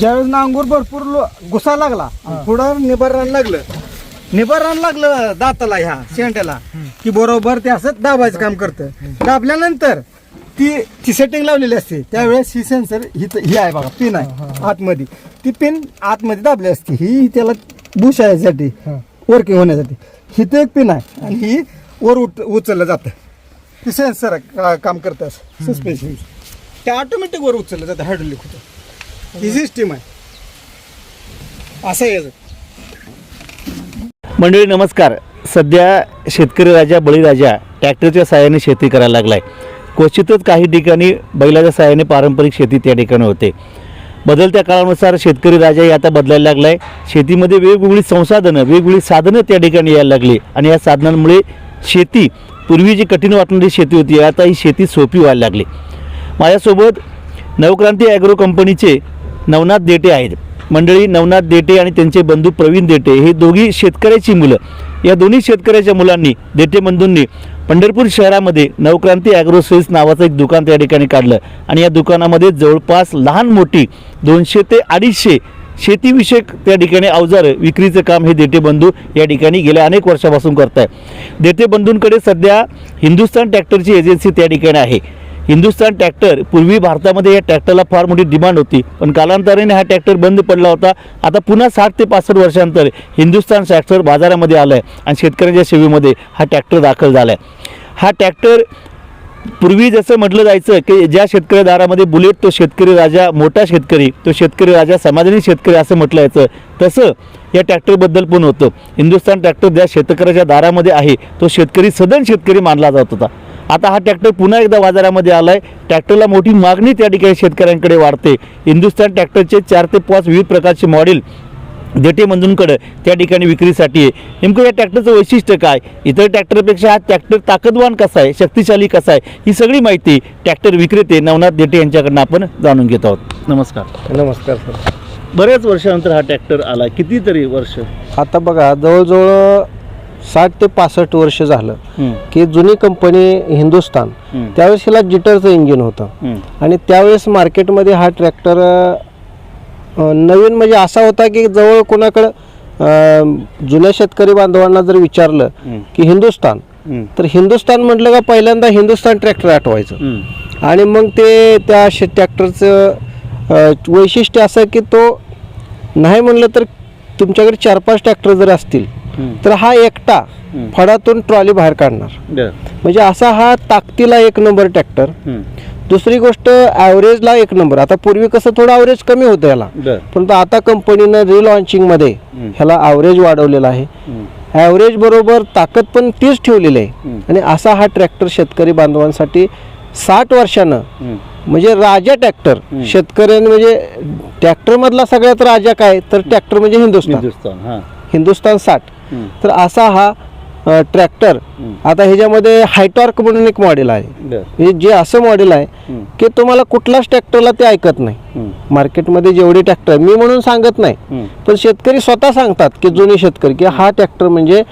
ज्यावेळेस नांगूर भरपूर लो- घुसा लागला पुढं निबारण लागलं. निबारण लागलं दाताला ह्या शेंड्याला. की बरोबर ते असं दाबायचं काम करतं. दाबल्यानंतर ती ती सेटिंग लावलेली असते. त्यावेळेस ही सेन्सर ही ही आहे बघा पिन आहे आतमध्ये. ती पिन आतमध्ये दाबली असते. ही त्याला बुश यासाठी वर्किंग होण्यासाठी. ही ते एक पिन आहे आणि ही वर उट उचललं जातं. ती सेन्सर काम करतं सस्पेन्शन ते ऑटोमॅटिक वर उचललं जातं हायड्रोलिक होतं. ही सिस्टीम आहे. असं याचं. मंडळी नमस्कार. सध्या शेतकरी राजा बळीराजा ट्रॅक्टरच्या साहाय्याने शेती करायला लागलाय. क्वचितच काही ठिकाणी बैलाच्या साहाय्याने पारंपरिक शेती त्या ठिकाणी होते. बदलत्या काळानुसार शेतकरी राजाही आता बदलायला लागलाय. शेतीमध्ये वेगवेगळी संसाधनं वेगवेगळी साधनं त्या ठिकाणी यायला लागली आणि या साधनांमुळे शेती पूर्वी जी कठीण वाटणारी शेती होती आता ही शेती सोपी व्हायला लागली. माझ्यासोबत नवक्रांती ॲग्रो कंपनीचे नवनाथ देटे आहेत. मंडळी नवनाथ देटे आणि त्यांचे बंधू प्रवीण देटे हे दोघी शेतकऱ्याची मुलं. या दोन्ही शेतकऱ्याच्या मुलांनी देटे बंधूंनी पंढरपूर शहरामध्ये नवक्रांती ॲग्रोसेल्स नावाचं एक दुकान त्या ठिकाणी काढलं. आणि या दुकानामध्ये जवळपास लहान मोठी दोनशे ते अडीचशे शेतीविषयक त्या ठिकाणी अवजार विक्रीचं काम हे देटे बंधू या ठिकाणी गेल्या अनेक वर्षापासून करत आहे देटे बंधूंकडे सध्या हिंदुस्थान ट्रॅक्टरची एजन्सी त्या ठिकाणी आहे. हिंदुस्थान ट्रॅक्टर पूर्वी भारतामध्ये या ट्रॅक्टरला फार मोठी डिमांड होती. पण कालांतराने हा ट्रॅक्टर बंद पडला होता. आता पुन्हा साठ ते पासष्ट वर्षांतर हिंदुस्थान ट्रॅक्टर बाजारामध्ये आलं आहे आणि शेतकऱ्यांच्या सेवेमध्ये हा ट्रॅक्टर दाखल झाला आहे हा ट्रॅक्टर पूर्वी जसं म्हटलं जायचं की ज्या शेतकरी दारामध्ये बुलेट तो शेतकरी राजा मोठा शेतकरी तो शेतकरी राजा समाधानी शेतकरी असं म्हटलं जायचं. तसं या ट्रॅक्टरबद्दल पण होतं. हिंदुस्थान ट्रॅक्टर ज्या शेतकऱ्याच्या दारामध्ये आहे तो शेतकरी सदन शेतकरी मानला जात होता. आता हा ट्रॅक्टर पुन्हा एकदा बाजारामध्ये आला आहे ट्रॅक्टरला मोठी मागणी त्या ठिकाणी शेतकऱ्यांकडे वाढते. हिंदुस्थान ट्रॅक्टरचे चार ते पाच विविध प्रकारचे मॉडेल देटे बंधूंकडं त्या ठिकाणी विक्रीसाठी आहे. नेमकं या ट्रॅक्टरचं वैशिष्ट्य काय? इतर ट्रॅक्टरपेक्षा हा ट्रॅक्टर ताकदवान कसा आहे? शक्तिशाली कसा आहे? ही सगळी माहिती ट्रॅक्टर विक्रेते नवनाथ देटे यांच्याकडनं आपण जाणून घेत आहोत. नमस्कार. नमस्कार सर. बऱ्याच वर्षानंतर हा ट्रॅक्टर आला कितीतरी वर्ष? आता बघा जवळजवळ साठ ते पासष्ट वर्ष झालं की जुनी कंपनी हिंदुस्तान हं, त्यावेळेस हिला जिटरचं इंजिन होतं. आणि त्यावेळेस मार्केटमध्ये हा ट्रॅक्टर नवीन म्हणजे असा होता की जवळ कोणाकडं जुन्या शेतकरी बांधवांना जर विचारलं की हिंदुस्तान हं, तर हिंदुस्तान म्हटलं का पहिल्यांदा हिंदुस्तान ट्रॅक्टर आठवायचं. आणि मग ते त्या ट्रॅक्टरचं वैशिष्ट्य असं की तो नाही म्हणलं तर तुमच्याकडे चार पाच ट्रॅक्टर जर असतील तर हा एकटा. फडातून ट्रॉली बाहेर काढणार. म्हणजे असा हा ताकदीला एक नंबर ट्रॅक्टर. दुसरी गोष्ट ॲव्हरेजला एक नंबर. आता पूर्वी कसं थोडं ॲव्हरेज कमी होतं याला. परंतु आता कंपनीनं रिलॉन्चिंगमध्ये. ह्याला ॲव्हरेज वाढवलेलं आहे. ॲव्हरेज बरोबर ताकद पण तीच ठेवलेली आहे. आणि असा हा ट्रॅक्टर शेतकरी बांधवांसाठी साठ वर्षानं म्हणजे राजा ट्रॅक्टर. शेतकऱ्यांनी म्हणजे ट्रॅक्टर मधला सगळ्यात राजा काय? तर ट्रॅक्टर म्हणजे हिंदुस्तान. हिंदुस्तान साठ. तर असा हा ट्रॅक्टर हं. आता ह्याच्यामध्ये हायटॉर्क म्हणून एक मॉडेल आहे. म्हणजे जे असं मॉडेल आहे हं, की तुम्हाला कुठलाच ट्रॅक्टरला ते ऐकत नाही. हं, मार्केटमध्ये जेवढे ट्रॅक्टर मी म्हणून सांगत नाही. हं, पण शेतकरी स्वतः सांगतात की जुने शेतकरी की हा ट्रॅक्टर म्हणजे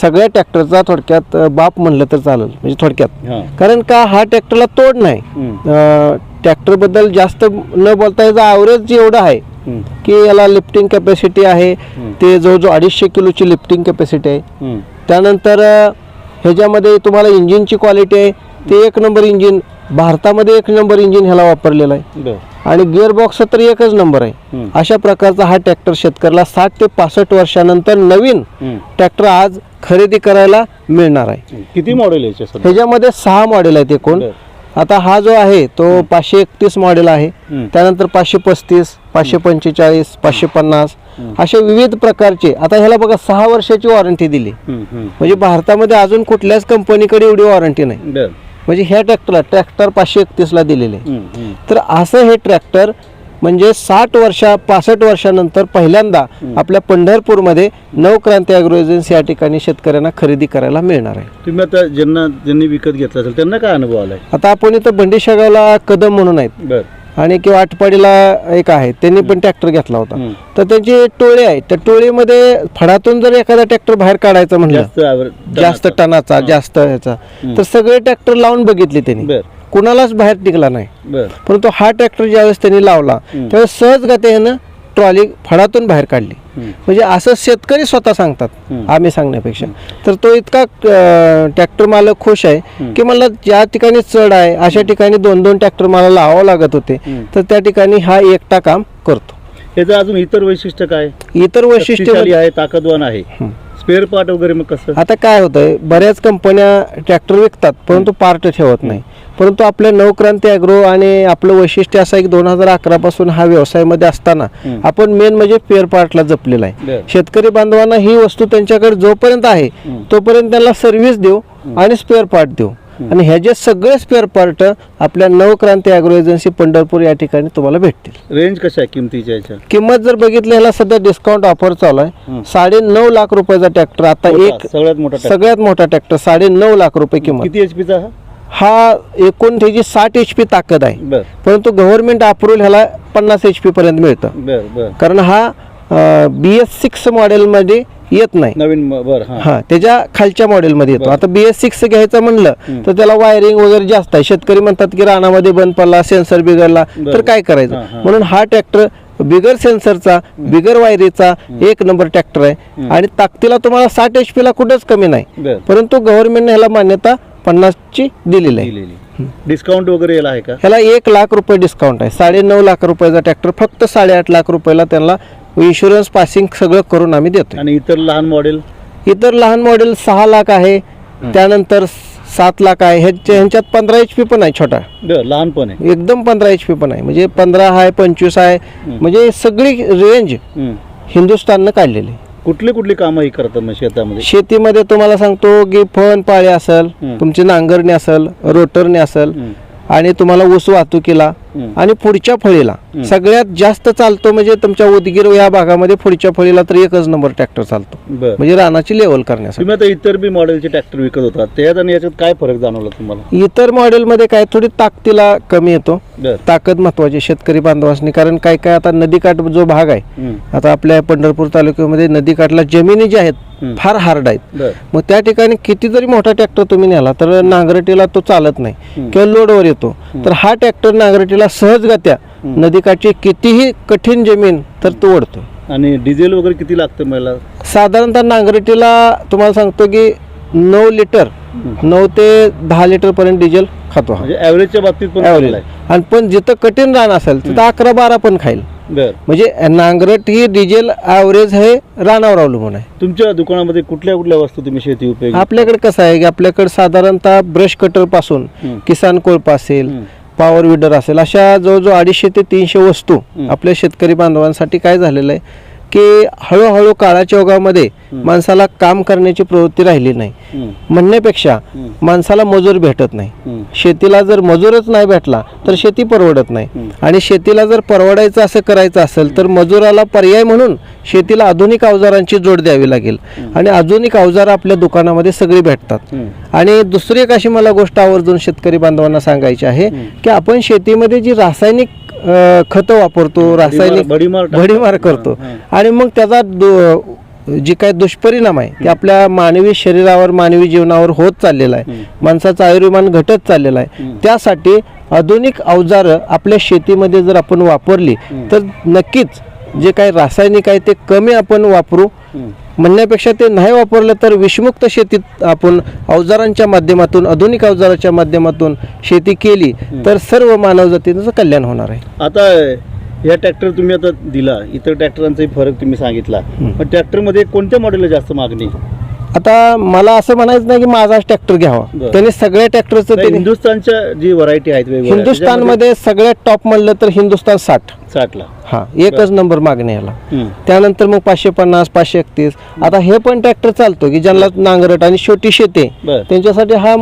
सगळ्या ट्रॅक्टरचा थोडक्यात बाप म्हणलं तर चालेल म्हणजे थोडक्यात. हां, कारण का हा ट्रॅक्टरला तोड नाही. हं, ट्रॅक्टरबद्दल जास्त न बोलता याचा ॲव्हरेज एवढं आहे. हं, की याला लिफ्टिंग कॅपॅसिटी आहे. ते जवळजवळ अडीचशे किलोची लिफ्टिंग कॅपॅसिटी आहे. त्यानंतर ह्याच्यामध्ये तुम्हाला इंजिनची क्वालिटी आहे. ते एक नंबर इंजिन भारतामध्ये एक नंबर इंजिन ह्याला वापरलेलं आहे. आणि गिअर बॉक्स तर एकच नंबर आहे. अशा प्रकारचा हा ट्रॅक्टर शेतकऱ्याला साठ ते पासष्ट वर्षानंतर नवीन ट्रॅक्टर आज खरेदी करायला मिळणार आहे. किती मॉडेल ह्याच्यामध्ये सहा मॉडेल आहेत एकूण. आता हा जो आहे तो पाचशे एकतीस मॉडेल आहे. त्यानंतर पाचशे पस्तीस पाचशे पंचेचाळीस पाचशे पन्नास. असे विविध प्रकारचे. आता ह्याला बघा सहा वर्षाची वॉरंटी दिली. म्हणजे भारतामध्ये अजून कुठल्याच कंपनीकडे एवढी वॉरंटी नाही. म्हणजे ह्या ट्रॅक्टरला ट्रॅक्टर पाचशे एकतीसला दिलेले तर असं हे ट्रॅक्टर म्हणजे साठ वर्षा पासष्ट वर्षानंतर पहिल्यांदा आपल्या पंढरपूरमध्ये नवक्रांती अॅग्रो एजन्सी या ठिकाणी शेतकऱ्यांना खरेदी करायला मिळणार आहे. तुम्ही आता ज्यांना ज्यांनी विकत घेतला असेल त्यांना काय अनुभव आलाय? आता आपण इथं बंडीशागावला कदम म्हणून आहेत. आणि किंवा आटपाडीला एक आहे त्यांनी पण ट्रॅक्टर घेतला होता. तर त्यांची टोळे आहे. त्या टोळीमध्ये फडातून जर एखादा ट्रॅक्टर बाहेर काढायचं म्हणलं जास्त टनाचा. जास्त ह्याचा तर सगळे ट्रॅक्टर लावून बघितले त्यांनी. कुणालाच बाहेर टिकला नाही. परंतु हा ट्रॅक्टर ज्यावेळेस त्यांनी लावला. त्यावेळेस सहज गतीनं ट्रॉली फडातून बाहेर काढली. म्हणजे असं शेतकरी स्वतः सांगतात. आम्ही सांगण्यापेक्षा. तर तो इतका ट्रॅक्टर मालक खुश आहे की मला ज्या ठिकाणी चढ आहे अशा ठिकाणी दोन दोन ट्रॅक्टर मला लावावं लागत होते. तर त्या ठिकाणी हा एकटा काम करतो. याचं अजून इतर वैशिष्ट्य काय? इतर वैशिष्ट्य शक्तिशाली आहे ताकदवान आहे. स्पेअर पार्ट वगैरे मग कसं? आता काय होतंय बऱ्याच कंपन्या ट्रॅक्टर विकतात परंतु पार्ट ठेवत नाही. परंतु आपल्या नवक्रांती अॅग्रो आणि आपलं वैशिष्ट्य असं आहे की दोन हजार अकरा पासून हा व्यवसायामध्ये असताना. आपण मेन म्हणजे पेअर पार्टला जपलेला आहे. शेतकरी बांधवांना ही वस्तू त्यांच्याकडे जोपर्यंत आहे. तोपर्यंत त्यांना सर्व्हिस देऊ आणि स्पेअर पार्ट देऊ आणि ह्याचे सगळे स्पेअर पार्ट आपल्या नवक्रांती अॅग्रो एजन्सी पंढरपूर या ठिकाणी तुम्हाला भेटतील रेंज कशा आहे किमतीच्या किंमत जर बघितली ह्याला सध्या डिस्काउंट ऑफर चालू आहे. साडे नऊ लाख रुपयाचा ट्रॅक्टर आता एक सगळ्यात मोठा. सगळ्यात मोठा ट्रॅक्टर साडे नऊ लाख रुपये किंमत किती एच पीचा हा एकूण त्याची साठ एच पी ताकद आहे. बर. परंतु गव्हर्नमेंट अप्रुव्हल ह्याला पन्नास एच पी पर्यंत मिळतं. बर बर. कारण हा बी एस सिक्स मॉडेलमध्ये येत नाही. नवीन म- बर हा. हा त्याच्या खालच्या मॉडेलमध्ये येतो. आता बी एस सिक्स घ्यायचं म्हणलं. तर त्याला वायरिंग वगैरे जास्त आहे. शेतकरी म्हणतात की रानामध्ये बंद पडला सेन्सर बिघडला तर. काय करायचं. म्हणून हा ट्रॅक्टर बिगर सेन्सरचा बिगर वायरीचा एक नंबर ट्रॅक्टर आहे. आणि ताकदीला तुम्हाला साठ एच पीला कुठंच कमी नाही. बर. परंतु गव्हर्नमेंटने ह्याला मान्यता पन्नासची दिलेली आहे. दिलेली. डिस्काउंट वगैरे याला आहे का? ह्याला एक लाख रुपये डिस्काउंट आहे. साडे नऊ लाख रुपयाचा ट्रॅक्टर फक्त साडेआठ लाख रुपयाला त्यांना इन्शुरन्स पासिंग सगळं करून आम्ही देतो आणि इतर लहान मॉडेल इतर लहान मॉडेल सहा लाख आहे. त्यानंतर सात लाख आहे. ह्याच्या ह्यांच्यात पंधरा एच पी पण आहे छोटा. लहान पण आहे. एकदम पंधरा एच पी पण आहे. म्हणजे पंधरा आहे पंचवीस आहे म्हणजे सगळी रेंज. हिंदुस्थाननं काढलेली. कुठली कुठली कामं ही करतात मग शेतामध्ये शेतीमध्ये तुम्हाला सांगतो की फण पाळे असेल. तुमची नांगरणी असेल रोटरणी असेल. आणि तुम्हाला ऊस वाहतुकीला. आणि पुढच्या फळीला. सगळ्यात जास्त चालतो म्हणजे तुमच्या उदगीर या भागामध्ये पुढच्या फळीला तर एकच नंबर ट्रॅक्टर चालतो. म्हणजे रानाची लेवल करण्यासाठी. आता इतर बी मॉडेलचे ट्रॅक्टर विकत होता त्यात आणि याच्यात काय फरक जाणवला तुम्हाला? इतर मॉडेलमध्ये काय थोडी ताकदीला कमी येतो. ताकद महत्वाची शेतकरी बांधवांनी कारण काय काय आता नदीकाठ जो भाग आहे. आता आपल्या पंढरपूर तालुक्यामध्ये नदीकाठला जमिनी ज्या आहेत. फार हार्ड आहेत. मग त्या ठिकाणी किती जरी मोठा ट्रॅक्टर तुम्ही नेला तर नांगरटीला तो चालत नाही. किंवा लोडवर येतो. तर हा ट्रॅक्टर नांगरटीला सहजगत्या नदीकाठची कितीही कठीण जमीन तर तो ओढतो. आणि डिझेल वगैरे किती लागतं मला साधारणतः नांगरटीला तुम्हाला सांगतो की नऊ लिटर नऊ ते दहा लिटर पर्यंत डिझेल खातो म्हणजे ॲव्हरेजच्या बाबतीत पण आहे. आणि पण जिथं कठीण रान असेल तिथं अकरा बारा पण खाईल. बर. म्हणजे नांगरट ही डिझेल ॲव्हरेज हे रानावर अवलंबून आहे. तुमच्या दुकानामध्ये कुठल्या कुठल्या वस्तू तुम्ही शेती उपयोगी आपल्याकडे कसं आहे की आपल्याकडे साधारणतः ब्रश कटरपासून. किसान कोळप असेल. पॉवर विडर असेल अशा जवळजवळ अडीचशे ते तीनशे वस्तू. आपल्या शेतकरी बांधवांसाठी काय झालेलं आहे की हळूहळू काळाच्या ओघामध्ये माणसाला काम करण्याची प्रवृत्ती राहिली नाही. म्हणण्यापेक्षा. माणसाला मजूर भेटत नाही. शेतीला जर मजूरच नाही भेटला तर शेती परवडत नाही. आणि शेतीला जर परवडायचं असं करायचं असेल तर मजुराला पर्याय म्हणून शेतीला आधुनिक अवजारांची जोड द्यावी लागेल आणि आधुनिक अवजार आपल्या दुकानामध्ये सगळी भेटतात. आणि दुसरी एक अशी मला गोष्ट आवर्जून शेतकरी बांधवांना सांगायची आहे की आपण शेतीमध्ये जी रासायनिक खतं वापरतो रासायनिक भडीमार करतो. आणि मग त्याचा दु- जी काही दुष्परिणाम आहे ते आपल्या मानवी शरीरावर मानवी जीवनावर होत चाललेला आहे. माणसाचं आयुर्मान घटत चाललेला आहे. त्यासाठी आधुनिक अवजारं आपल्या शेतीमध्ये जर आपण वापरली तर नक्कीच जे काही रासायनिक आहे ते कमी आपण वापरू. म्हणण्यापेक्षा ते नाही वापरलं तर विषमुक्त शेतीत आपण अवजारांच्या माध्यमातून आधुनिक अवजाराच्या माध्यमातून शेती केली तर सर्व मानवजातीचं कल्याण होणार आहे. आता या ट्रॅक्टर तुम्ही आता दिला इतर ट्रॅक्टरांचाही फरक तुम्ही सांगितला. पण ट्रॅक्टरमध्ये कोणत्या मॉडेलला जास्त मागणी? आता मला असं म्हणायचं नाही की माझाच ट्रॅक्टर घ्यावा. त्याने सगळ्या ट्रॅक्टरचं त्याने हिंदुस्थानच्या जी व्हरायटी आहेत हिंदुस्थानमध्ये सगळ्यात टॉप म्हणलं तर हिंदुस्थान साठ. साठला. हा एकच नंबर मागणी याला. हम्म. त्यानंतर मग पाचशे पन्नास पाचशे एकतीस. आता हे पण ट्रॅक्टर चालतो की ज्यांना नांगरट आणि छोटी शेते त्यांच्यासाठी हा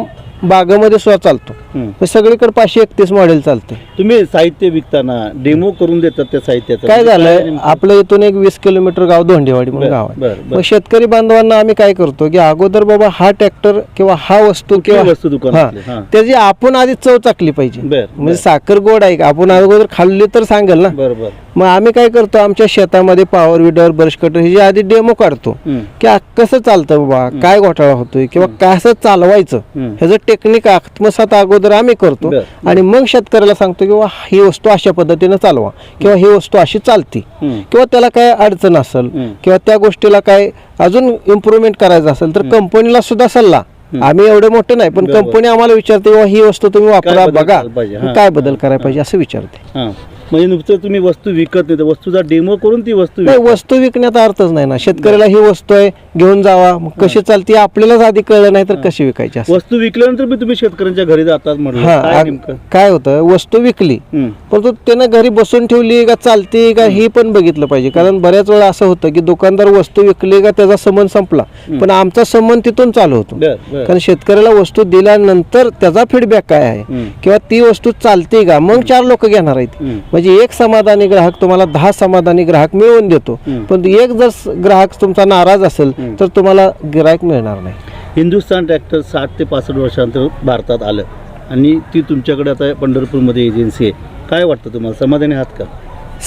बागामध्ये सुद्धा चालतो. तर सगळीकडे पाचशे एकतीस मॉडेल चालते तुम्ही साहित्य विकताना डेमो करून देतात त्या साहित्याचं. काय म्हणजे झालंय? आपलं इथून एक वीस किलोमीटर गाव धोंडेवाडी म्हणून गाव आहे. मग शेतकरी बांधवांना आम्ही काय करतो की अगोदर बाबा हा ट्रॅक्टर किंवा हा वस्तू किंवा वस्तू हा. त्याची आपण आधी चव चाकली पाहिजे. म्हणजे साखर गोड आहे का? आपण अगोदर खाल्ली तर सांगेल ना. बर बर. मग आम्ही काय करतो? आमच्या शेतामध्ये पॉवर विडर ब्रश कटर हे जे आधी डेमो काढतो. की कसं चालतं बाबा? काय घोटाळा होतोय? किंवा कसं चालवायचं. ह्याचं टेक्निक आत्मसात अगोदर अगोदर आम्ही करतो बरं. आणि मग शेतकऱ्याला सांगतो किंवा ही वस्तू अशा पद्धतीने चालवा किंवा ही वस्तू अशी चालती. किंवा त्याला काय अडचण असेल. किंवा त्या गोष्टीला काय अजून इम्प्रुव्हमेंट करायचं असेल तर कंपनीला सुद्धा सल्ला आम्ही एवढे मोठे नाही पण. कंपनी आम्हाला विचारते किंवा ही वस्तू तुम्ही वापरा बदल बघा करायला पाहिजे? हां. काय बदल करायला पाहिजे असं विचारते हां म्हणजे नुसतं तुम्ही वस्तू विकत नाही तर वस्तूचा डेमो करून ती वस्तू नाही विकता. वस्तू विकण्याचा अर्थच नाही ना शेतकऱ्याला ही वस्तू आहे घेऊन जावा. मग कशी चालते आपल्यालाच आधी कळलं नाही तर कशी विकायची वस्तू विकल्यानंतर तुम्ही शेतकऱ्यांच्या घरी जातात म्हटलं हा काय आ- नेमकं? काय होतं वस्तू विकली. हम्म. परंतु त्यानं घरी बसून ठेवली का चालते का हे पण बघितलं पाहिजे. कारण बऱ्याच वेळा असं होतं की दुकानदार वस्तू विकली का त्याचा संबंध संपला. पण आमचा संबंध तिथून चालू होतो. बर बर. कारण शेतकऱ्याला वस्तू दिल्यानंतर त्याचा फीडबॅक काय आहे? हम्म. किंवा ती वस्तू चालते का? मग चार लोक घेणार आहेत. हम्म. म्हणजे एक समाधानी ग्राहक तुम्हाला दहा समाधानी ग्राहक मिळवून देतो. हम्म. पण एक जर स- ग्राहक तुमचा नाराज असेल. तर तुम्हाला गिराहक मिळणार नाही हिंदुस्थान ट्रॅक्टर साठ ते पासष्ट वर्षांतर भारतात आलं आणि ती तुमच्याकडे आता पंढरपूरमध्ये एजन्सी आहे काय वाटतं तुम्हाला समाधानी आहात का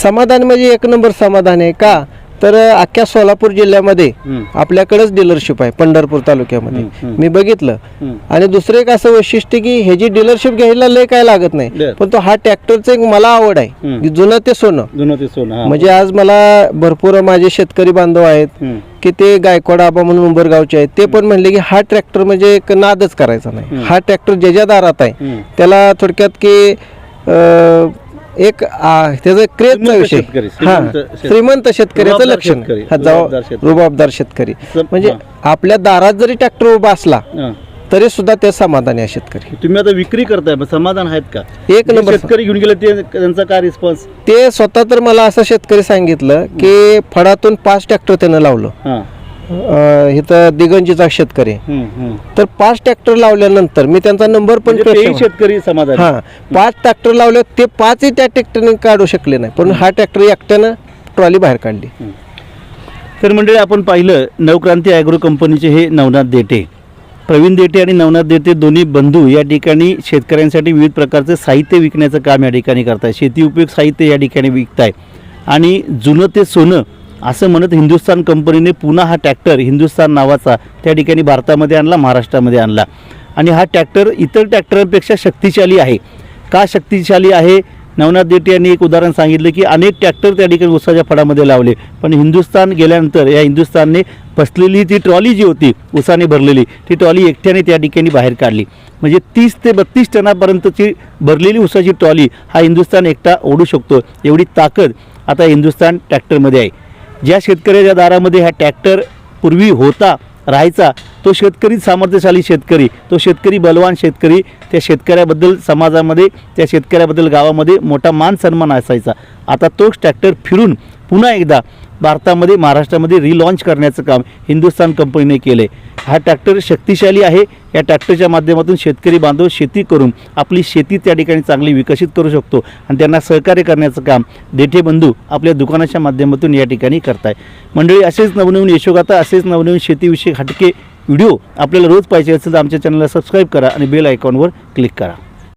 समाधान म्हणजे एक नंबर समाधान आहे का तर अख्ख्या सोलापूर जिल्ह्यामध्ये हम्म. आपल्याकडेच डीलरशिप आहे पंढरपूर तालुक्यामध्ये. मी बघितलं. आणि दुसरं एक असं वैशिष्ट्य की ह्याची डीलरशिप घ्यायला लय काय लागत नाही बर. पण तो हा ट्रॅक्टरचं एक मला आवड आहे हम्म. की जुनं ते सोनं जुनं ते सोनं हा. म्हणजे आज मला भरपूर माझे शेतकरी बांधव आहेत हम्म. की ते गायकवाड आबा म्हणून उंबरगावचे आहेत ते पण म्हणले की हा ट्रॅक्टर म्हणजे एक नादच करायचा नाही. हा ट्रॅक्टर ज्याच्या दारात आहे. त्याला थोडक्यात की अं, एक आ, त्याचा क्रेजचा विषय शेतकरी, हा श्रीमंत शेत- श्रीमंत शेतकऱ्याचं रुबाबदार लक्षण शेतकरी, हा, रुबाबदार शेतकरी. रुबाबदार शेतकरी सम- म्हणजे. आपल्या दारात जरी ट्रॅक्टर उभा असला हा. तरी सुद्धा ते समाधानी आहे शेतकरी. तुम्ही आता विक्री करताय मग समाधान आहेत का? एक जे नंबर शेतकरी घेऊन गेले ते त्यांचा काय रिस्पॉन्स ते स्वतः तर मला असं शेतकरी सांगितलं की फळातून पाच ट्रॅक्टर त्यानं लावलं. हा. अं, इथं दिगंजीचा शेतकरी. आहे. हम्म, हम्म. तर पाच ट्रॅक्टर लावल्यानंतर मी त्यांचा नंबर पण म्हणजे तेही शेतकरी समाधान. हा पाच ट्रॅक्टर लावले ते पाचही त्या ट्रॅक्टरने काढू शकले नाही. पण हा ट्रॅक्टर एकट्यानं ट्रॉली बाहेर काढली. तर मंडळी आपण पाहिलं नवक्रांती ॲग्रो कंपनीचे हे नवनाथ देठे प्रवीण देठे आणि नवनाथ देठे दोन्ही बंधू या ठिकाणी शेतकऱ्यांसाठी विविध प्रकारचे साहित्य विकण्याचं काम या ठिकाणी करताय. शेती उपयोग साहित्य या ठिकाणी विकत आहे आणि जुनं ते सोनं असं म्हणत हिंदुस्तान कंपनीने पुन्हा हा ट्रॅक्टर हिंदुस्तान नावाचा त्या ठिकाणी भारतामध्ये आणला महाराष्ट्रामध्ये आणला. आणि हा ट्रॅक्टर इतर ट्रॅक्टरांपेक्षा शक्तिशाली आहे. का शक्तिशाली आहे? नवनाथ देठ यांनी एक उदाहरण सांगितलं की अनेक ट्रॅक्टर त्या ठिकाणी उसाच्या फडामध्ये लावले. पण हिंदुस्तान गेल्यानंतर या हिंदुस्थानने फसलेली ती ट्रॉली जी होती उसाने भरलेली ती ट्रॉली एकट्याने त्या ठिकाणी बाहेर काढली. म्हणजे तीस ते बत्तीस टनापर्यंतची भरलेली उसाची ट्रॉली हा हिंदुस्तान एकटा ओढू शकतो. एवढी ताकद आता हिंदुस्तान ट्रॅक्टरमध्ये आहे. ज्या शेतकऱ्याच्या दारामध्ये हा ट्रॅक्टर पूर्वी होता राहायचा. तो शेतकरी सामर्थ्यशाली शेतकरी तो शेतकरी बलवान शेतकरी त्या शेतकऱ्याबद्दल समाजामध्ये त्या शेतकऱ्याबद्दल गावामध्ये मोठा मान सन्मान असायचा. आता तोच ट्रॅक्टर फिरून पुन्हा एकदा भारतामध्ये महाराष्ट्रामध्ये रिलॉन्च करण्याचं काम हिंदुस्तान कंपनीने केलं आहे हा ट्रॅक्टर शक्तिशाली आहे या ट्रॅक्टरच्या माध्यमातून शेतकरी बांधव शेती करून आपली शेती त्या ठिकाणी चांगली विकसित करू शकतो आणि त्यांना सहकार्य करण्याचं काम देठे बंधू आपल्या दुकानाच्या माध्यमातून या ठिकाणी करताय. मंडळी असेच नवनवीन यशोगाथा असेच नवनवीन शेतीविषयक हटके व्हिडिओ आपल्याला रोज पाहिजे असेल तर आमच्या चॅनलला सबस्क्राईब करा आणि बेल आयकॉनवर क्लिक करा.